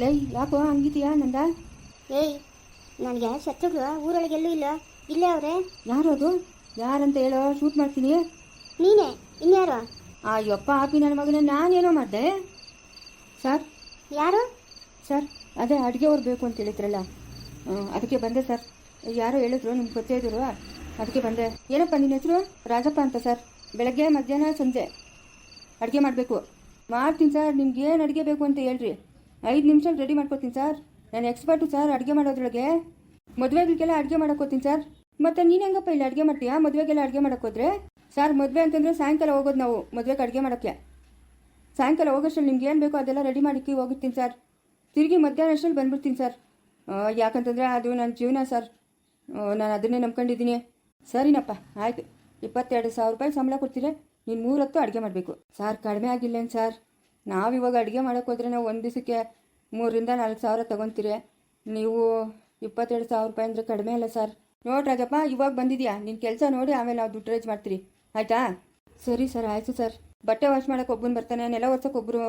ಲೈ ಯಾಕೋ ಹಂಗಿದೀಯಾ ನಂದ? ಏಯ್ ನನಗೆ ಶತ್ರುಗಳು ಊರೊಳಗೆ ಎಲ್ಲೂ ಇಲ್ಲ. ಇಲ್ಲೇ ಅವರೇ? ಯಾರು ಅದು ಯಾರಂತ ಹೇಳೋ ಶೂಟ್ ಮಾಡ್ತೀನಿ? ನೀನೇ? ಇನ್ಯಾರು? ಅಯ್ಯಪ್ಪ ಆಪಿ ನನ್ನ ಮಗನ ನಾನೇನೋ ಮಾಡಿದೆ? ಸರ್? ಯಾರು? ಸರ್ ಅದೇ ಅಡುಗೆ ಅವ್ರು ಬೇಕು ಅಂತ ಹೇಳಿದ್ರಲ್ಲ. ಅದಕ್ಕೆ ಬಂದೆ ಸರ್. ಯಾರೋ ಹೇಳಿದ್ರು ನಿಮ್ಗೆ ಗೊತ್ತೇ ಇದ್ರು ಅದಕ್ಕೆ ಬಂದೆ. ಏನಪ್ಪ ನಿನ್ನ ಹೆಸರು? ರಾಜಪ್ಪ ಅಂತ ಸರ್. ಬೆಳಗ್ಗೆ ಮಧ್ಯಾಹ್ನ ಸಂಜೆ. ಅಡುಗೆ ಮಾಡಬೇಕು. ಮಾಡ್ತೀನಿ ಸರ್ ನಿಮ್ಗೆ ಏನು ಅಡುಗೆ ಬೇಕು ಅಂತ ಹೇಳ್ರಿ. ಐದು ನಿಮಿಷ ರೆಡಿ ಮಾಡ್ಕೋತೀನಿ ಸರ್ ನಾನು ಎಕ್ಸ್ಪರ್ಟು ಸರ್ ಅಡುಗೆ ಮಾಡೋದ್ರೊಳಗೆ. ಮದುವೆಗಳಿಗೆಲ್ಲ ಅಡುಗೆ ಮಾಡೋಕೋತೀನಿ ಸರ್ ಮತ್ತೆ ನೀನು ಹೆಂಗಪ್ಪ ಇಲ್ಲಿ ಅಡುಗೆ ಮಾಡ್ತೀಯಾ? ಮದುವೆಗೆಲ್ಲ ಅಡುಗೆ ಮಾಡೋಕ್ಕೋದ್ರೆ? ಸರ್ ಮದುವೆ ಅಂತಂದರೆ ಸಾಯಂಕಾಲ ಹೋಗೋದು ನಾವು, ಮದುವೆಗೆ ಅಡುಗೆ ಮಾಡೋಕ್ಕೆ. ಸಾಯಂಕಾಲ ಹೋಗೋಷ್ಟರಲ್ಲಿ ನಿಮ್ಗೆ ಏನು ಬೇಕೋ ಅದೆಲ್ಲ ರೆಡಿ ಮಾಡಿಕ್ಕಿ ಹೋಗಿರ್ತೀನಿ ಸರ್ ತಿರುಗಿ ಮಧ್ಯಾಹ್ನ ಅಷ್ಟರಲ್ಲಿ ಬಂದ್ಬಿಡ್ತೀನಿ ಸರ್ ಯಾಕಂತಂದರೆ ಅದು ನನ್ನ ಜೀವನ ಸರ್ ನಾನು ಅದನ್ನೇ ನಂಬ್ಕೊಂಡಿದ್ದೀನಿ. ಸರಿನಪ್ಪ, ಆಯಿತು. ಇಪ್ಪತ್ತೆರಡು ಸಾವಿರ ರೂಪಾಯಿ ಸಂಬಳ ಕೊಡ್ತೀರಾ? ನೀನು ಮೂರೊತ್ತು ಅಡುಗೆ ಮಾಡಬೇಕು. ಸರ್ ಕಡಿಮೆ ಆಗಿಲ್ಲೇನು ಸರ್ ನಾವು ಇವಾಗ ಅಡುಗೆ ಮಾಡೋಕೆ ಹೋದ್ರೆ ನಾವು ಒಂದು ದಿವಸಕ್ಕೆ ಮೂರರಿಂದ ನಾಲ್ಕು ಸಾವಿರ ತೊಗೊತೀರಿ. ನೀವು ಇಪ್ಪತ್ತೆರಡು ಸಾವಿರ ರೂಪಾಯಿ ಅಂದರೆ ಕಡಿಮೆ ಅಲ್ಲ ಸರ್ ನೋಡಿ ರಾಜಪ್ಪ, ಇವಾಗ ಬಂದಿದ್ಯಾ? ನಿನ್ನ ಕೆಲಸ ನೋಡಿ ಆಮೇಲೆ ನಾವು ದುಡ್ಡು ರೇಜ್ ಮಾಡ್ತೀರಿ. ಆಯಿತಾ? ಸರಿ ಸರ್ ಆಯಿತು ಸರ್ ಬಟ್ಟೆ ವಾಶ್ ಮಾಡೋಕೆ ಒಬ್ಬನು ಬರ್ತಾನೆ, ನೆಲ ಒರ್ಸೋಕೆ ಒಬ್ಬರು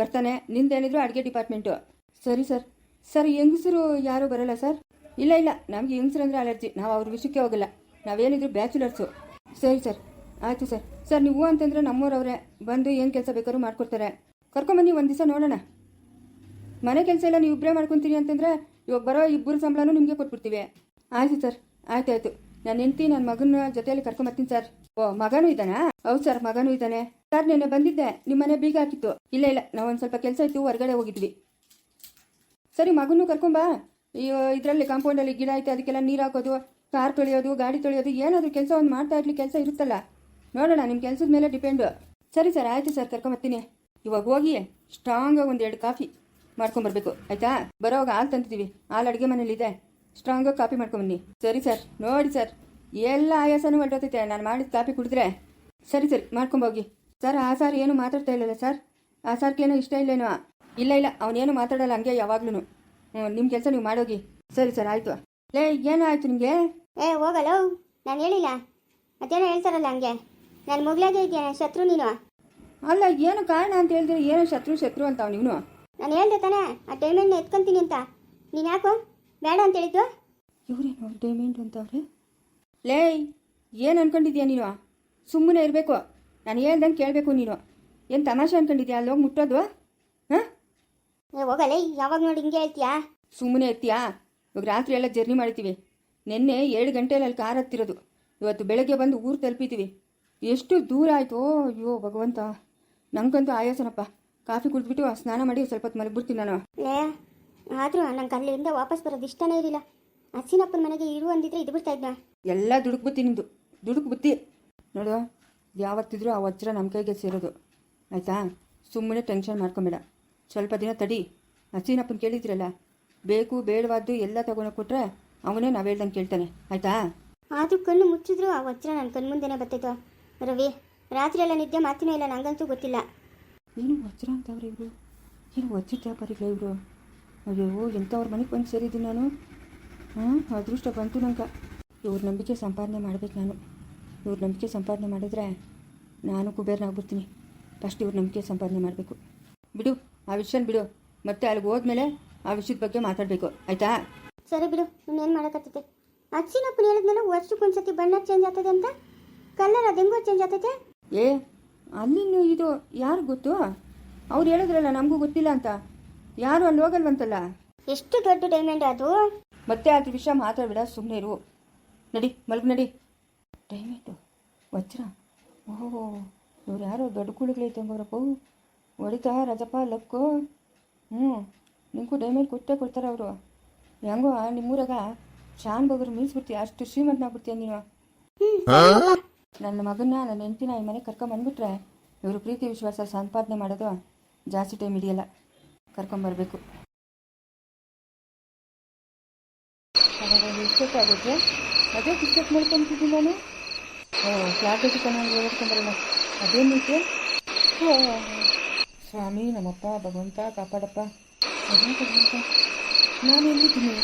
ಬರ್ತಾನೆ ನಿಂದೇನಿದ್ರು ಅಡುಗೆ ಡಿಪಾರ್ಟ್ಮೆಂಟು ಸರಿ ಸರ್ ಸರ್ ಹೆಂಗಸರು ಯಾರೂ ಬರಲ್ಲ ಸರ್ ಇಲ್ಲ ಇಲ್ಲ, ನಮಗೆ ಹೆಂಗಸರು ಅಂದರೆ ಅಲರ್ಜಿ ನಾವು ಅವ್ರ ವಿಷಯಕ್ಕೆ ಹೋಗಲ್ಲ. ನಾವೇನಿದ್ರು ಬ್ಯಾಚುಲರ್ಸು. ಸರಿ ಸರ್ ಆಯಿತು ಸರ್ ಸರ್ ನೀವು ಅಂತಂದರೆ ನಮ್ಮೂರವ್ರೆ ಬಂದು ಏನು ಕೆಲಸ ಬೇಕಾದ್ರೂ ಮಾಡ್ಕೊಡ್ತಾರೆ. ಕರ್ಕೊಂಬನ್ನಿ ಒಂದು ದಿವಸ ನೋಡೋಣ. ಮನೆ ಕೆಲಸ ಎಲ್ಲ ನೀವು ಇಬ್ಬರೇ ಮಾಡ್ಕೊತೀರಿ ಅಂತಂದರೆ ಇವಾಗ ಬರೋ ಇಬ್ಬರ ಸಂಬಳನೂ ನಿಮಗೆ ಕೊಟ್ಬಿಡ್ತೀವಿ. ಆಯಿತು ಸರ್, ಆಯ್ತು, ಆಯಿತು. ನಾನು ಹೆಂಡ್ತಿ ನನ್ನ ಮಗನ ಜೊತೆಯಲ್ಲಿ ಕರ್ಕೊಂಬರ್ತೀನಿ ಸರ್. ಓ, ಮಗನೂ ಇದ್ದಾನಾ? ಹೌದು ಸರ್, ಮಗನೂ ಇದ್ದಾನೆ. ಸರ್, ನಿನ್ನೆ ಬಂದಿದ್ದೆ ನಿಮ್ಮ ಮನೆ ಬೀಗ ಹಾಕಿತ್ತು. ಇಲ್ಲ ಇಲ್ಲ ನಾವೊಂದು ಸ್ವಲ್ಪ ಕೆಲಸ ಇತ್ತು, ಹೊರಗಡೆ ಹೋಗಿದ್ವಿ. ಸರಿ, ಮಗನೂ ಕರ್ಕೊಂಬಾ ಇದರಲ್ಲಿ ಕಾಂಪೌಂಡಲ್ಲಿ ಗಿಡ ಐತೆ, ಅದಕ್ಕೆಲ್ಲ ನೀರು ಹಾಕೋದು, ಕಾರ್ ತೊಳೆಯೋದು, ಗಾಡಿ ತೊಳೆಯೋದು, ಏನಾದರೂ ಕೆಲಸ ಒಂದು ಮಾಡ್ತಾ ಇರಲಿ ಕೆಲಸ ಇರುತ್ತಲ್ಲ. ನೋಡೋಣ ನಿಮ್ಮ ಕೆಲಸದ ಮೇಲೆ ಡಿಪೆಂಡು. ಸರಿ, ಸರ್, ಆಯಿತು ಸರ್ ಕರ್ಕೊಂಬರ್ತೀನಿ ಇವಾಗ ಹೋಗಿ ಸ್ಟ್ರಾಂಗಾಗಿ ಒಂದು ಎರಡು ಕಾಫಿ ಮಾಡ್ಕೊಂಬರ್ಬೇಕು ಆಯಿತಾ? ಬರೋವಾಗ ಹಾಲು ತಂದಿದ್ದೀವಿ ಹಾಲು ಅಡುಗೆ ಮನೇಲಿದೆ ಸ್ಟ್ರಾಂಗಾಗಿ ಕಾಫಿ ಮಾಡ್ಕೊಂಬನ್ನಿ ಸರಿ ಸರ್ ನೋಡಿ ಸರ್ ಎಲ್ಲ ಆಯಾಸನೂ ಹೊರಟೋತೈತೆ ನಾನು ಮಾಡಿದ ಕಾಫಿ ಕುಡಿದ್ರೆ. ಸರಿ ಸರಿ ಮಾಡ್ಕೊಂಬೋಗಿ ಸರ್ ಆ ಸಾರ್ ಏನು ಮಾತಾಡ್ತಾ ಇಲ್ಲಲ್ಲ ಸರ್ ಆ ಸಾರ್ಗೇನೋ ಇಷ್ಟ ಇಲ್ಲೇನೋ? ಇಲ್ಲ ಇಲ್ಲ ಅವನೇನು ಮಾತಾಡಲ್ಲ ಹಂಗೆ ಯಾವಾಗ್ಲೂ ನಿಮ್ಮ ಕೆಲಸ ನೀವು ಮಾಡೋಗಿ. ಸರಿ ಸರ್ ಆಯಿತು. ಲೇ, ಏನೋ ಆಯಿತು ನಿಮಗೆ? ಏ ಹೋಗಲ್ಲ ನಾನು ಹೇಳಿಲ್ಲ. ಮತ್ತೇನೋ ಹೇಳ್ತಾರಲ್ಲ ಹಂಗೆ. ನನ್ನ ಮುಗ್ಲಾಗೆ ಇದೆಯಾ ಶತ್ರು ನೀನು. ಅಲ್ಲ ಏನು ಕಾರಣ ಅಂತ ಹೇಳಿದ್ರೆ ಏನೋ ಶತ್ರು ಶತ್ರು ಅಂತ ನೀನು. ನಾನು ಹೇಳ್ದೆ ತಾನೆ ಆ ಡೈಮಂಡ್ನ ಎತ್ಕೊಂತೀನಿ ಅಂತ. ನೀನು ಯಾಕೋ? ಬೇಡ ಅಂತ ಹೇಳಿದ್ದು? ಇವ್ರೇನು ಅಂತ ಅಂತವ್ರೆ? ಲೇ ಏನು ಅನ್ಕೊಂಡಿದ್ಯಾ ನೀನು? ಸುಮ್ಮನೆ ಇರಬೇಕು. ನಾನು ಹೇಳ್ದಂಗೆ ಕೇಳಬೇಕು ನೀನು. ಏನು ತಮಾಷೆ ಅನ್ಕೊಂಡಿದ್ಯಾ? ಅಲ್ಲಿ ಹೋಗಿ ಮುಟ್ಟೋದು? ಹಾಂ? ಏ ಹೋಗಲ್ಲ ಯಾವಾಗ ನೋಡಿ ಹಿಂಗೆ ಹೇಳ್ತೀಯಾ? ಸುಮ್ಮನೆ ಇರ್ತೀಯಾ? ಇವಾಗ ರಾತ್ರಿ ಎಲ್ಲ ಜರ್ನಿ ಮಾಡ್ತೀವಿ ನಿನ್ನೆ ಎರಡು ಗಂಟೆಯಲ್ಲಿ ಅಲ್ಲಿ ಕಾರ್ ಹತ್ತಿರೋದು. ಇವತ್ತು ಬೆಳಗ್ಗೆ ಬಂದು ಊರು ತಲುಪಿದ್ದೀವಿ ಎಷ್ಟು ದೂರ ಆಯಿತು? ಅಯ್ಯೋ ಭಗವಂತ. ನಂಗಂತೂ ಆಯಾಸನಪ್ಪ. ಕಾಫಿ ಕುಡಿದ್ಬಿಟ್ಟು ಸ್ನಾನ ಮಾಡಿ ಸ್ವಲ್ಪ ಹೊತ್ತು ಮಲಗ್ಬಿಡ್ತೀನಿ ನಾನು. ಲೇ ಆದರೂ ನಂಗೆ ಅಲ್ಲಿಂದ ವಾಪಸ್ ಬರೋದು ಇಷ್ಟನೇ ಇರಲಿಲ್ಲ ಅಚ್ಚಿನಪ್ಪನ ಮನೆಗೆ ಇರು ಅಂದಿದ್ರೆ ಇದು ಬಿಡ್ತಾ ಇದ್ದ ಎಲ್ಲ ದುಡುಕ್ ಬುತ್ತಿ ನಿಮ್ಮದು ದುಡುಕು ಬುತ್ತಿ ನೋಡು ಯಾವತ್ತಿದ್ರೂ ಆ ವಜ್ರ ನಮ್ಮ ಕೈಗೆ ಸೇರೋದು. ಆಯಿತಾ? ಸುಮ್ಮನೆ ಟೆನ್ಷನ್ ಮಾಡ್ಕೊಂಬೇಡ. ಸ್ವಲ್ಪ ದಿನ ತಡಿ. ಹಸೀನಪ್ಪನ ಕೇಳಿದ್ರಲ್ಲ? ಬೇಕು ಬೇಡವಾದ್ದು ಎಲ್ಲ ತಗೊಂಡು ಕೊಟ್ರೆ ಅವನೇ ನಾವು ಹೇಳ್ದಂಗೆ ಕೇಳ್ತಾನೆ. ಆಯಿತಾ? ಆದ್ರೂ ಕಣ್ಣು ಮುಚ್ಚಿದ್ರು ಆ ವಜ್ರ ನನ್ನ ಕಣ್ಣು ಮುಂದೆನೇ ಬರ್ತೈತೋ? ರವಿ ರಾತ್ರಿ ಎಲ್ಲ ನಿದ್ದೆ ಮಾತಿನೂ ಇಲ್ಲ ನಂಗಂತೂ ಗೊತ್ತಿಲ್ಲ. ಏನು ವಜ್ರ ಅಂತವ್ರೆ ಇವರು? ಏನು ವಜ್ರ ವ್ಯಾಪಾರಿಗಳ ಇವರು? ಅಯ್ಯೋ ಎಂಥವ್ರ ಮನೆಗೆ ಬಂದು ಸೇರಿದ್ದೀನಿ ನಾನು? ಹ್ಞೂ ಅದೃಷ್ಟ ಬಂತು ನಂಗೆ. ಇವ್ರ ನಂಬಿಕೆ ಸಂಪಾದನೆ ಮಾಡ್ಬೇಕು ನಾನು. ಇವ್ರ ನಂಬಿಕೆ ಸಂಪಾದನೆ ಮಾಡಿದ್ರೆ ನಾನು ಕುಬೇರನಾಗ್ಬಿಡ್ತೀನಿ. ಫಸ್ಟ್ ಇವ್ರ ನಂಬಿಕೆ ಸಂಪಾದನೆ ಮಾಡಬೇಕು. ಬಿಡು ಆ ವಿಷಯನ ಬಿಡು. ಮತ್ತೆ ಅಲ್ಲಿಗೆ ಹೋದ್ಮೇಲೆ ಆ ವಿಷಯದ ಬಗ್ಗೆ ಮಾತಾಡಬೇಕು. ಆಯಿತಾ? ಸರಿ ಬಿಡು ಇನ್ನೇನು ಮಾಡೋಕ್ಕತ್ತೈತೆ ಅಚ್ಚಿನಪ್ಪನ ಹೇಳಿದ್ಮೇಲೆ ವರ್ಷಕ್ಕೊಂದ್ಸತಿ ಬಣ್ಣ ಚೇಂಜ್ ಆಗ್ತದೆ ಅಂತ? ಕಲ್ಲರ್ ಅದು ಹೆಂಗೋ ಚೇಂಜ್ ಆಗ್ತೈತೆ? ಏ ಅಲ್ಲಿ ಇದು ಯಾರು ಗೊತ್ತು? ಅವ್ರು ಹೇಳಿದ್ರಲ್ಲ ನಮಗೂ ಗೊತ್ತಿಲ್ಲ ಅಂತ. ಯಾರು ಅಲ್ಲಿ ಹೋಗಲ್ವಂತಲ್ಲ? ಎಷ್ಟು ದೊಡ್ಡ ಡೈಮಂಡ್ ಅದು? ಮತ್ತೆ ಅದ್ರ ವಿಷಯ ಮಾತಾಡಬೇಡ ಸುಮ್ಮನೆ ಇರು. ನಡಿ ಮಲ್ಗ್ ನಡಿ. ಡೈಮಂಡು ವಜ್ರ. ಓಹೋ ಇವ್ರು ಯಾರೋ ದೊಡ್ಡ ಕುಳಿಗಳೈತೆ ಹಂಗವ್ರಪ್ಪ ಹೊಡಿತಾ ರಜಪ್ಪ ಲಕ್ಕು. ಹ್ಞೂ ನಿಮಗೂ ಡೈಮಂಡ್ ಕೊಟ್ಟೇ ಕೊಡ್ತಾರೆ ಅವರು. ಹೆಂಗೋ ನಿಮ್ಮೂರಾಗ ಶಾನ್ ಬಗ್ರು ಮೀಸ್ಬಿಡ್ತೀಯ ಅಷ್ಟು ಶ್ರೀಮಂತನಾಗ್ಬಿಡ್ತೀಯ ನೀನು. ನನ್ನ ಮಗನ ನನ್ನ ಹೆಂಡತಿನ ಈ ಮನೆಗೆ ಕರ್ಕೊಂಬಂದ್ಬಿಟ್ರೆ ಇವರು ಪ್ರೀತಿ, ವಿಶ್ವಾಸ, ಸಂಪಾದನೆ ಮಾಡೋದು ಜಾಸ್ತಿ ಟೈಮ್ ಹಿಡಿಯಲ್ಲ. ಕರ್ಕೊಂಬರ್ಬೇಕು ಆಗುತ್ತೆ ಅದೇ ಟಿಕೆಟ್ ಮಾಡ್ಕೊಂತಿದ್ದೀನಿ ನಾನು. ಓ ಫ್ಲಾಟ್ ಚಿಕನ್ ಓದ್ಕೊಂಬರೋಣ ಅದೇನು ಇದೆ ಸ್ವಾಮಿ, ನಮ್ಮಪ್ಪ, ಭಗವಂತ, ಕಾಪಾಡಪ್ಪ. ಅದೇ ಭಗವಂತ? ನಾನು ಎಲ್ಲಿದ್ದೀನಿ?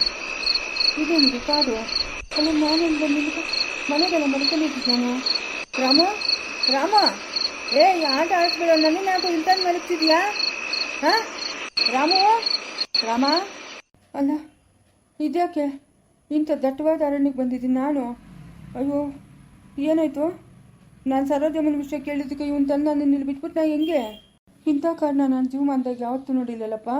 ಇದೇನಿದೆ ಕಾಡು? ಅಲ್ಲ ನಾನೇನು ಬಂದಿಲ್ಲ ಮನೆಗೆಲ್ಲ ಮಲ್ಕೊಂಡಿದ್ದೀನಿ ನಾನು ರಾಮ ರಾಮ. ಏ ಆಟ ಆಡ್ಸ್ಬೇಡ ನನ್ನ ಯಾಕೋ ಇಂತಾನು ಮಲಗ್ತಿದ್ಯಾ? ಹಾಂ? ರಾಮು, ರಾಮ. ಅಲ್ಲ, ಇದ್ಯಾಕೆ? ಇಂಥ ದಟ್ಟವಾದ ಅರಣ್ಯಕ್ಕೆ ಬಂದಿದ್ದೀನಿ ನಾನು. ಅಯ್ಯೋ, ಏನಾಯ್ತು? ನಾನು ಸರೋಜಮ್ಮನ ವಿಷಯ ಕೇಳಿದ್ದಕ್ಕೆ ಇವನು ತಂದು ನಾನು ಇಲ್ಲಿ ಬಿಟ್ಬಿಟ್ಟು ನಾ ಹೆಂಗೆ? ಇಂಥ ಕಾರಣ ನಾನು ಜೀವಮಾನದಾಗ ಯಾವತ್ತೂ ನೋಡಿಲ್ಲಲ್ಲಪ್ಪ.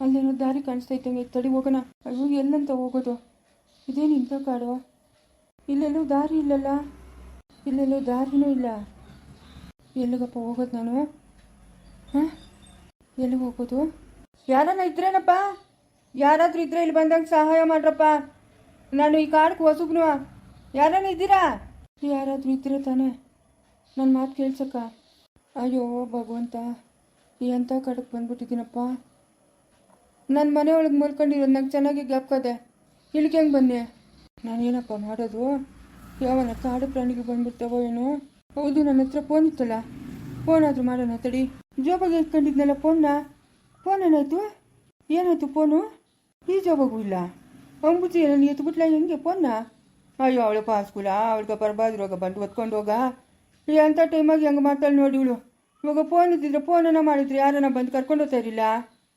ಅಲ್ಲೇನೋ ದಾರಿ ಕಾಣಿಸ್ತಾ ಇದ್ದಂಗೆ, ತಡಿ ಹೋಗೋಣ. ಅಯ್ಯೋ, ಎಲ್ಲಂತ ಹೋಗೋದು. ಇದೇನು ಇಂಥ ಕಾಡು? ಇಲ್ಲೆಲ್ಲೂ ದಾರಿ ಇಲ್ಲಲ್ಲ? ಇಲ್ಲೆಲ್ಲೂ ದಾರಿನೂ ಇಲ್ಲ. ಎಲ್ಲಿಗಪ್ಪ ಹೋಗೋದು ನಾನು? ಹಾಂ? ಎಲ್ಲಿಗೆ ಹೋಗೋದು? ಯಾರನ್ನ ಇದ್ರೇನಪ್ಪ? ಯಾರಾದರೂ ಇದ್ರೆ ಇಲ್ಲಿ ಬಂದಂಗೆ ಸಹಾಯ ಮಾಡ್ರಪ್ಪ. ನಾನು ಈ ಕಾಡಕ್ಕೆ ಹೊಸಗ್ನು. ಯಾರನ್ನ ಇದ್ದೀರಾ? ಯಾರಾದರೂ ಇದ್ರೆ ತಾನೇ. ನನ್ನ ಮಾತು ಕೇಳ್ಸಕ್ಕ. ಅಯ್ಯೋ ಭಗವಂತ ಎಂಥ ಕಾಡಕ್ಕೆ ಬಂದ್ಬಿಟ್ಟಿದ್ದೀನಪ್ಪ. ನನ್ನ ಮನೆ ಒಳಗೆ ಮಲ್ಕೊಂಡಿರೋದು ನಂಗೆ ಚೆನ್ನಾಗಿ ಜ್ಞಾಪಕದೆ ಇಲ್ಲಿಗೆ ಹೆಂಗೆ ಬನ್ನಿ ನಾನೇನಪ್ಪ ಮಾಡೋದು? ಯಾವನ ಕಾಡು ಪ್ರಾಣಿಗೆ ಬಂದ್ಬಿಡ್ತಾವೋ ಏನೋ? ಹೌದು, ನನ್ನ ಹತ್ರ ಫೋನ್ ಇತ್ತಲ್ಲ. ಫೋನ್ ಆದರೂ ಮಾಡೋಣ, ತಡಿ. ಜೋಬಾಗ ಇಟ್ಕೊಂಡಿದ್ನಲ್ಲ ಫೋನ್ನ ಫೋನ್ ಏನಾಯ್ತು? ಏನಾಯ್ತು ಫೋನು ಈ ಜೋಬಾಗೂ ಇಲ್ಲ. ಅಂಬುಜಿ ನಾನು ಎತ್ಬಿಟ್ಲ ಹೆಂಗೆ ಫೋನ್ನ ಅಯ್ಯೋ, ಅವಳು ಪಾಸ್ಕೂಲ ಅವಳಿಗೆ ಬರ್ಬಾದ್ರೋಗ ಬಂದು ಒತ್ಕೊಂಡು ಹೋಗ? ಎಂಥ ಟೈಮಾಗಿ ಹೆಂಗೆ ಮಾಡ್ತಾಳೆ ನೋಡಿ ಇವಳು. ಇವಾಗ ಫೋನ್ ಇದ್ದಿದ್ರೆ ಫೋನನ್ನ ಮಾಡಿದ್ರೆ ಯಾರನ್ನ ಬಂದು ಕರ್ಕೊಂಡು ಹೋಗ್ತಾ ಇರಲಿಲ್ಲ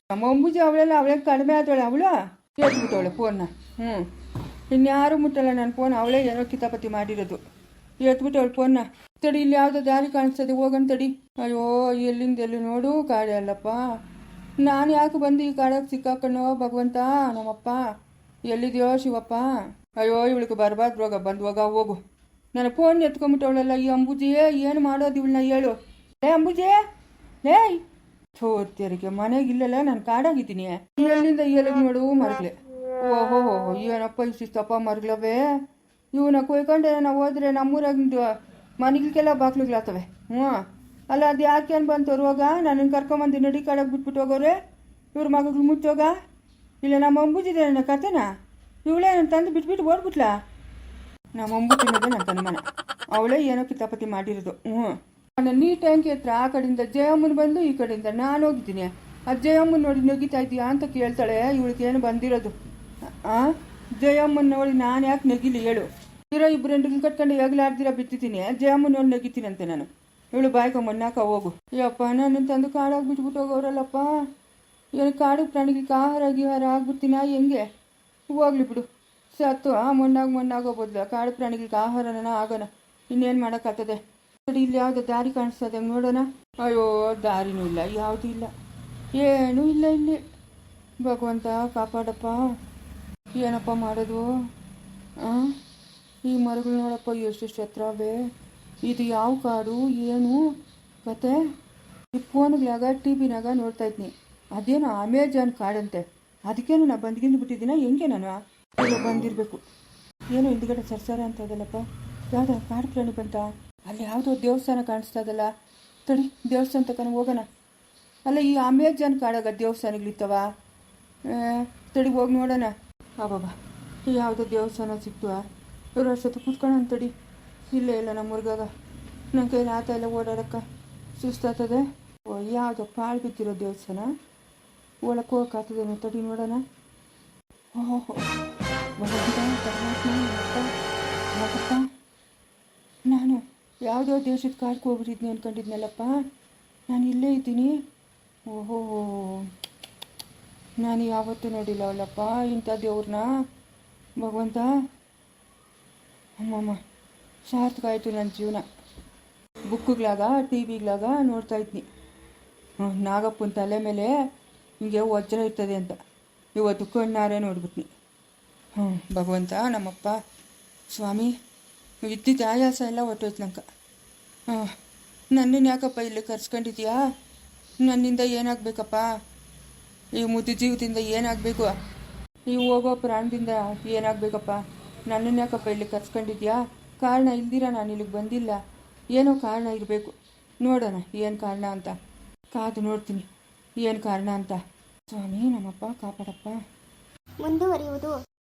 ನಮ್ಮ ಅಂಬುಜಿ ಅವಳೆಲ್ಲ, ಅವಳೆ ಕಡಿಮೆ ಆದವಳೆ ಅವಳು? ಎತ್ಬಿಟ್ಟವಳೆ ಫೋನ್ನ ಹ್ಞೂ ಇನ್ಯಾರು ಮುಟ್ಟಲ್ಲ ನನ್ನ ಫೋನ್ ಅವಳೇ ಏನೋ ಕಿತಾಪತಿ ಮಾಡಿರೋದು. ಎತ್ಬಿಟ್ಟು ಅವಳು ಫೋನ್ನ ತಡಿ, ಇಲ್ಲಿ ಯಾವುದೋ ದಾರಿ ಕಾಣಿಸ್ತದೆ, ಹೋಗನ್ ತಡಿ. ಅಯ್ಯೋ, ಎಲ್ಲಿಂದ ಎಲ್ಲಿ ನೋಡು, ಕಾಡೆ ಅಲ್ಲಪ್ಪ. ನಾನು ಯಾಕೆ ಬಂದು ಈ ಕಾಡಕ್ಕೆ ಸಿಕ್ಕಾಕಣ್ಣೋ, ಭಗವಂತ, ನಮ್ಮಪ್ಪ. ಎಲ್ಲಿದೆಯೋ ಶಿವಪ್ಪ. ಅಯ್ಯೋ, ಇವಳಿಗೆ ಬರಬಾರ್ದು ಹೋಗ ಬಂದು ಹೋಗ, ಹೋಗು. ನನ್ನ ಫೋನ್ ಎತ್ಕೊಂಬಿಟ್ಟವಳಲ್ಲ ಈ ಅಂಬುಜಿಯೇ ಏನು ಮಾಡೋದು ಇವಳನ್ನ ಹೇಳು. ಏ ಅಂಬುಜಿ ಏಯ್ ತೆರಿಗೆ ಮನೆಗಿಲ್ಲಲ್ಲ ನಾನು ಕಾಡಾಗಿದ್ದೀನಿ. ಎಲ್ಲಿಂದ ಎಲ್ಲಿಗೆ ನೋಡು, ಮರಗ್ಲೆ. ಓಹೋ ಏನಪ್ಪ ಇಷ್ಟಿಷ್ಟಪ್ಪ ಮರಗ್ಲವೇ ಇವನ್ನ ಕೊಯ್ಕೊಂಡೆ ನಾವು ಹೋದ್ರೆ ನಮ್ಮೂರಾಗಿಂದು ಮನೆಗಳಿಗೆಲ್ಲ ಬಾಗ್ಲುಗಳಾತವೆ ಹ್ಞೂ. ಅಲ್ಲ, ಅದು ಯಾಕೆ ಏನ್ ಬಂತು ರೋಗ? ನನ್ನನ್ನು ಕರ್ಕೊಂಬಂದು ನಡಿ ಕಾಡಾಗ ಬಿಟ್ಬಿಟ್ಟು ಹೋಗೋರೆ. ಇವ್ರ ಮಗಳು ಮುಚ್ಚೋಗ? ಇಲ್ಲ, ನಮ್ಮ ಅಂಬುಜಿದೆ ನನ್ನ ಕತೆನಾ? ಇವಳೇ ನನ್ನ ತಂದು ಬಿಟ್ಬಿಟ್ಟು ಓಡ್ಬಿಟ್ಲಾ ನಮ್ಮ ಅಂಬುಜಿನದೇ ನನ್ನ ತನ್ಮನ ಅವಳೇ ಏನೋ ಕಿತಾಪತಿ ಮಾಡಿರೋದು. ಹ್ಞೂ. ನಾನು ನೀ ಟ್ಯಾಂಕಿ ಹತ್ರ ಆ ಕಡೆಯಿಂದ ಜಯಮ್ಮನ ಬಂದು ಈ ಕಡೆಯಿಂದ ನಾನು ಹೋಗಿದ್ದೀನಿ. ಆ ಜಯಮ್ಮನ ನೋಡಿ ನಗಿತಾ ಇದೀಯಾ ಅಂತ ಕೇಳ್ತಾಳೆ. ಇವಳಿಗೆ ಏನು ಬಂದಿರೋದು? ಆ? ಜಯಮ್ಮನವಳಿ ನಾನು ಯಾಕೆ ನಗಿಲಿ ಹೇಳು. ಇರೋ ಇಬ್ಬರು ಹೆಂಡ್ರನ್ನ ಕಟ್ಕೊಂಡು ಹೆಗ್ಲಾಡ್ದಿರ ಬಿತ್ತಿದ್ದೀನಿ. ಜಯಮ್ಮನವಳು ನಗಿತೀನಂತೆ ನಾನು. ಹೇಳು ಬಾಯ್ಕ ಮಣ್ಣಾಕ ಹೋಗು. ಯಪ್ಪ ನಾನು ತಂದು ಕಾಡಾಗಿ ಬಿಟ್ಬಿಟ್ಟು ಹೋಗೋರಲ್ಲಪ್ಪ. ಏನು ಕಾಡು ಪ್ರಾಣಿಗಳಿಗೆ ಆಹಾರ ಗಿಹಾರ ಆಗ್ಬಿಡ್ತೀನ ಹೆಂಗೆ? ಹೋಗ್ಲಿ ಬಿಡು. ಸತ್ತು, ಆ ಮಣ್ಣಾಗ ಮಣ್ಣಾಗೋ ಬದಲು ಕಾಡು ಪ್ರಾಣಿಗೆ ಆಹಾರನ ಆಗೋಣ ಇನ್ನೇನು ಮಾಡೋಕ್ಕಾಗ್ತದೆ? ನೋಡಿ, ಇಲ್ಲಿ ಯಾವುದೋ ದಾರಿ ಕಾಣಿಸ್ತದೆ ನೋಡೋಣ. ಅಯ್ಯೋ, ದಾರಿನೂ ಇಲ್ಲ, ಯಾವುದೂ ಇಲ್ಲ. ಏನೂ ಇಲ್ಲ ಇಲ್ಲಿ. ಭಗವಂತ, ಕಾಪಾಡಪ್ಪ. ಏನಪ್ಪ ಮಾಡೋದು? ಈ ಮರಗಳು ನೋಡಪ್ಪ ಎಷ್ಟೆಷ್ಟು ಎತ್ತರವೇ ಇದು ಯಾವ ಕಾಡು? ಏನು? ಮತ್ತೆ ಈ ಫೋನ್ಗಳಾಗ ಟಿ ವಿನಾಗ ನೋಡ್ತಾ ಇದ್ನಿ. ಅದೇನು ಅಮೆಜಾನ್ ಕಾಡಂತೆ. ಅದಕ್ಕೇನು ನಾನು ಬಂದ್ಗಿಂದು ಬಿಟ್ಟಿದ್ದೀನ? ಹೆಂಗೆ ನಾನು? ಬಂದಿರಬೇಕು. ಏನು ಹಿಂದ್ಗಡೆ ಸರ್ಸಾರ ಅಂತ ಇದಲ್ಲಪ್ಪ ಯಾವುದೋ ಕಾಡು ಪ್ರಾಣಿ ಬಂತ? ಅಲ್ಲಿ ಯಾವುದೋ ದೇವಸ್ಥಾನ ಕಾಣಿಸ್ತಾ ಇದಲ್ಲ ತಡಿ, ದೇವಸ್ಥಾನ ತಕ್ಕ ಹೋಗೋಣ. ಅಲ್ಲ, ಈ ಅಮೆಜಾನ್ ಕಾಡಾಗ ದೇವಸ್ಥಾನಗಳಿತ್ತವ? ತಡಿ ಹೋಗಿ ನೋಡೋಣ. ಅಬ್ಬಬ್ಬ ಯಾವುದೋ ದೇವಸ್ಥಾನ ಸಿಕ್ತು ಇವ್ರು ಅಷ್ಟೊತ್ತು ಕುತ್ಕೊಂಡು ಅಂತಡಿ. ಇಲ್ಲೇ ಇಲ್ಲ ನಮ್ಮ ಹುರ್ಗಾಗ ನನ್ನ ಕೈಲಿ ಆತ ಎಲ್ಲ ಓಡಾಡಕ್ಕ ಸುಸ್ತಾಗ್ತದೆ ಓ, ಯಾವುದೋ ಪಾಳು ಬಿದ್ದಿರೋ ದೇವಸ್ಥಾನ? ಒಳಕ್ಕೆ ಹೋಗಕ್ಕಾಗ್ತದೇನೋ ತಡಿ ನೋಡೋಣ. ಓಹೋ ಯಾಕಪ್ಪ ನಾನು ಯಾವುದೋ ದೇಶದ ಕಾಡ್ಕೋಗ್ಬಿಟ್ಟಿದ್ನಿ ಅನ್ಕೊಂಡಿದ್ನಲ್ಲಪ್ಪ. ನಾನು ಇಲ್ಲೇ ಇದ್ದೀನಿ. ಓಹೋ. ನಾನು ಯಾವತ್ತೂ ನೋಡಿಲ್ಲ ಅವಳಪ್ಪ ಇಂಥ ದೇವ್ರನ್ನ? ಭಗವಂತ? ಅಮ್ಮಮ್ಮ ಸಾರ್ಥಕ ಆಯಿತು ನನ್ನ ಜೀವನ. ಬುಕ್ಕುಗಳಾಗ ಟಿ ವಿಗಳಾಗ ನೋಡ್ತಾ ಇದ್ನಿ. ನಾಗಪ್ಪನ ತಲೆ ಮೇಲೆ ಹಿಂಗೆ ವಜ್ರ ಇರ್ತದೆ ಅಂತ. ಇವತ್ತು ಕಣ್ಣಾರೆ ನೋಡ್ಬಿಟ್ನಿ. ಹ್ಞೂ ಭಗವಂತ, ನಮ್ಮಪ್ಪ, ಸ್ವಾಮಿ ಇದ್ದಿದ್ದ ಆಯಾಸ ಎಲ್ಲ ಹೊಟ್ಟೋಯ್ತು ನಂಗೆ. ಹಾಂ ನನ್ನನ್ನು ಯಾಕಪ್ಪ ಇಲ್ಲಿ ಕರ್ಸ್ಕೊಂಡಿದ್ಯಾ ನನ್ನಿಂದ ಏನಾಗಬೇಕಪ್ಪ? ಈ ಮುದ್ದು ಜೀವದಿಂದ ಏನಾಗಬೇಕು? ಈ ಹೋಗೋ ಪ್ರಾಣದಿಂದ ಏನಾಗಬೇಕಪ್ಪ? ನನ್ನನ್ನು ಯಾಕಪ್ಪ ಇಲ್ಲಿ ಕರ್ಸ್ಕೊಂಡಿದ್ಯಾ? ಕಾರಣ ಇಲ್ದಿರ ನಾನು ಇಲ್ಲಿಗೆ ಬಂದಿಲ್ಲ. ಏನೋ ಕಾರಣ ಇರಬೇಕು. ನೋಡೋಣ, ಏನು ಕಾರಣ ಅಂತ. ಕಾದು ನೋಡ್ತೀನಿ. ಏನು ಕಾರಣ ಅಂತ? ಸ್ವಾಮಿ, ನಮ್ಮಪ್ಪ ಕಾಪಾಡಪ್ಪ. ಮುಂದುವರಿಯುವುದು.